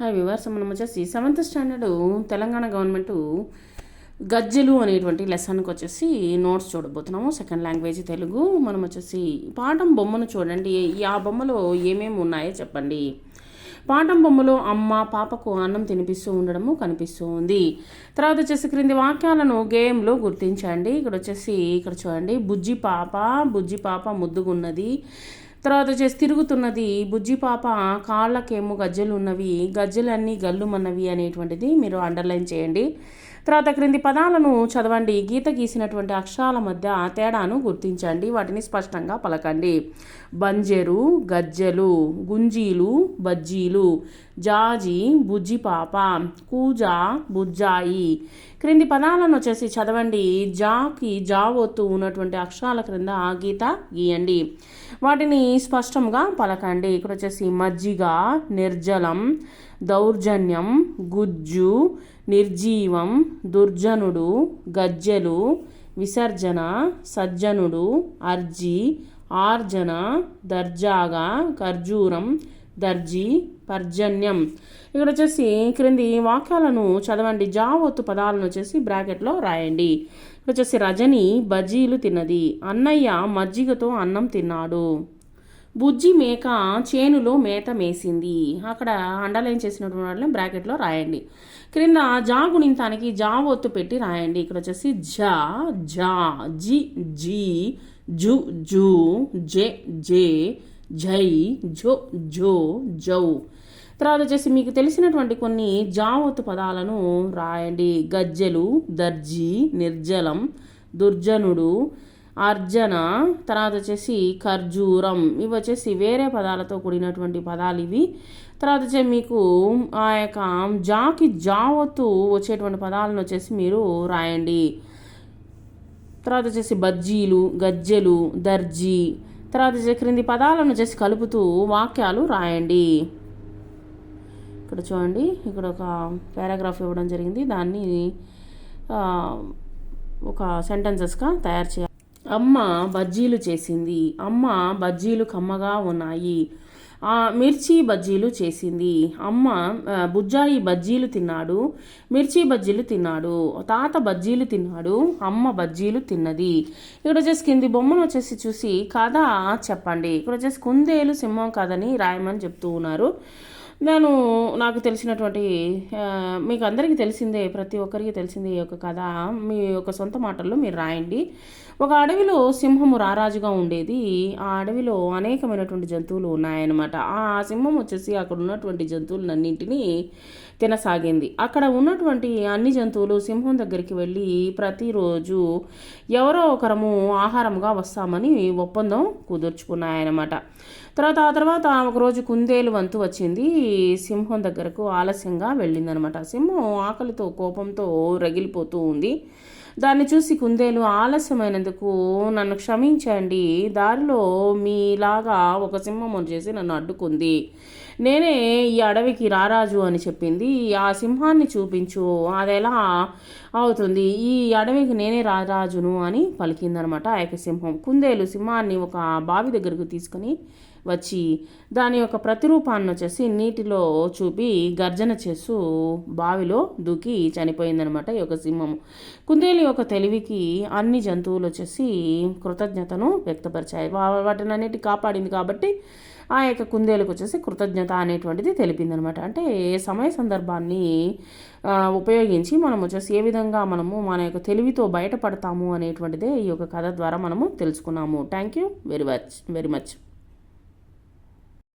Hi viewers మనం వచ్చేసి seventh standard Telangana government గజ్జెలు అనేటువంటి లెసన్కి వచ్చేసి నోట్స్ చూడబోతున్నాము. Second language Telugu. మనం వచ్చేసి పాఠం బొమ్మను చూడండి. ఆ బొమ్మలో ఏమేమి ఉన్నాయో చెప్పండి. పాఠం బొమ్మలో అమ్మ పాపకు అన్నం తినిపిస్తూ ఉండడము కనిపిస్తూ ఉంది తర్వాత వచ్చేసి క్రింది వాక్యాలను గేమ్లో గుర్తించండి. ఇక్కడ వచ్చేసి ఇక్కడ చూడండి. బుజ్జి పాప బుజ్జి పాప ముద్దుగున్నది. తర్వాత వచ్చేసి తిరుగుతున్నది బుజ్జిపాప కాళ్ళకేమో గజ్జలు ఉన్నవి గజ్జలన్నీ గల్లుమన్నవి అనేటువంటిది మీరు అండర్లైన్ చేయండి. తర్వాత క్రింది పదాలను చదవండి. గీత గీసినటువంటి అక్షరాల మధ్య తేడాను గుర్తించండి. వాటిని స్పష్టంగా పలకండి. బంజరు గజ్జెలు గుంజీలు బజ్జీలు జాజి బుజ్జి పాప కూజా బుజ్జాయి. క్రింది పదాలను వచ్చేసి చదవండి. జాకి జా ఒత్తు ఉన్నటువంటి అక్షరాల క్రింద గీత గీయండి. వాటిని స్పష్టంగా పలకండి. ఇక్కడ వచ్చేసి మజ్జిగ నిర్జలం దౌర్జన్యం గుజ్జు నిర్జీవం దుర్జనుడు గజ్జెలు విసర్జన సజ్జనుడు అర్జీ ఆర్జన దర్జాగా ఖర్జూరం దర్జీ పర్జన్యం. ఇక్కడ వచ్చేసి క్రింది వాక్యాలను చదవండి. జావత్తు పదాలను వచ్చేసి బ్రాకెట్లో రాయండి. ఇక్కడ వచ్చేసి రజని బజ్జీలు తిన్నది. అన్నయ్య మజ్జిగతో అన్నం తిన్నాడు. బుజ్జి మేక చేనులో మేత మేసింది. అక్కడ అండర్లైన్ చేసినటువంటి వాళ్ళని బ్రాకెట్లో రాయండి. క్రింద జా గుణింతానికి జా ఒత్తు పెట్టి రాయండి. ఇక్కడ వచ్చేసి జా జా జి జీ జు జు జె జే జై జో జో జౌ. తర్వాత వచ్చేసి మీకు తెలిసినటువంటి కొన్ని జావత్ పదాలను రాయండి. గజ్జెలు దర్జీ నిర్జలం దుర్జనుడు అర్జన తర్వాత వచ్చేసి ఖర్జూరం. ఇవి వచ్చేసి వేరే పదాలతో కూడినటువంటి పదాలు ఇవి. తర్వాత వచ్చే మీకు ఆ యొక్క జాకి జావత్తు వచ్చేటువంటి పదాలను వచ్చేసి మీరు రాయండి. తర్వాత వచ్చేసి బజ్జీలు గజ్జెలు దర్జీ తర్వాత క్రింది పదాలను చేసి కలుపుతూ వాక్యాలు రాయండి. ఇక్కడ చూడండి ఇక్కడ ఒక పారాగ్రాఫ్ ఇవ్వడం జరిగింది. దాన్ని ఒక సెంటెన్సెస్గా తయారు చేయాలి. అమ్మ బజ్జీలు చేసింది. అమ్మ బజ్జీలు కమ్మగా ఉన్నాయి. మిర్చి బజ్జీలు చేసింది. అమ్మ బుజ్జాయి బజ్జీలు తిన్నాడు మిర్చి బజ్జీలు తిన్నాడు తాత బజ్జీలు తిన్నాడు అమ్మ బజ్జీలు తిన్నది. ఇక్కడ వచ్చేసి కింది బొమ్మను వచ్చేసి చూసి కథ చెప్పండి. ఇక్కడ వచ్చేసి కుందేలు సింహం కథని రాయమని చెప్తూ ఉన్నారు. నేను నాకు తెలిసినటువంటి మీకు అందరికీ తెలిసిందే ప్రతి ఒక్కరికి తెలిసిందే ఈ యొక్క కథ. మీ యొక్క సొంత మాటల్లో మీరు రాయండి. ఒక అడవిలో సింహము రారాజుగా ఉండేది. ఆ అడవిలో అనేకమైనటువంటి జంతువులు ఉన్నాయన్నమాట. ఆ సింహం వచ్చేసి అక్కడ ఉన్నటువంటి జంతువులన్నింటినీ తినసాగింది. అక్కడ ఉన్నటువంటి అన్ని జంతువులు సింహం దగ్గరికి వెళ్ళి ప్రతిరోజు ఎవరో ఒకరము ఆహారంగా వస్తామని ఒప్పందం కుదుర్చుకున్నాయన్నమాట. తర్వాత ఆ తర్వాత ఒకరోజు కుందేలు వంతు వచ్చింది. సింహం దగ్గరకు ఆలస్యంగా వెళ్ళిందనమాట సింహం ఆకలితో కోపంతో రగిలిపోతూ ఉంది. దాన్ని చూసి కుందేలు ఆలస్యమైనందుకు నన్ను క్షమించండి. దారిలో మీలాగా ఒక సింహం చేసి నన్ను అడ్డుకుంది. నేనే ఈ అడవికి రారాజు అని చెప్పింది. ఆ సింహాన్ని చూపించు అది ఎలా అవుతుంది? ఈ అడవికి నేనే రారాజును అని పలికిందనమాట ఆ యొక్క సింహం కుందేలు సింహాన్ని ఒక బావి దగ్గరకు తీసుకొని వచ్చి దాని యొక్క ప్రతిరూపాన్ని వచ్చేసి నీటిలో చూపి గర్జన చేస్తూ బావిలో దూకి చనిపోయిందనమాట ఈ యొక్క సింహము కుందేలు యొక్క తెలివికి అన్ని జంతువులు వచ్చేసి కృతజ్ఞతను వ్యక్తపరిచాయి. వాటిని అన్నిటి కాపాడింది కాబట్టి ఆ యొక్క కుందేలకు వచ్చేసి కృతజ్ఞత అనేటువంటిది తెలిపిందనమాట. అంటే సమయ సందర్భాన్ని ఉపయోగించి మనం వచ్చేసి ఏ విధంగా మనము మన యొక్క తెలివితో బయటపడతాము అనేటువంటిదే ఈ యొక్క కథ ద్వారా మనము తెలుసుకున్నాము. Thank you very much very much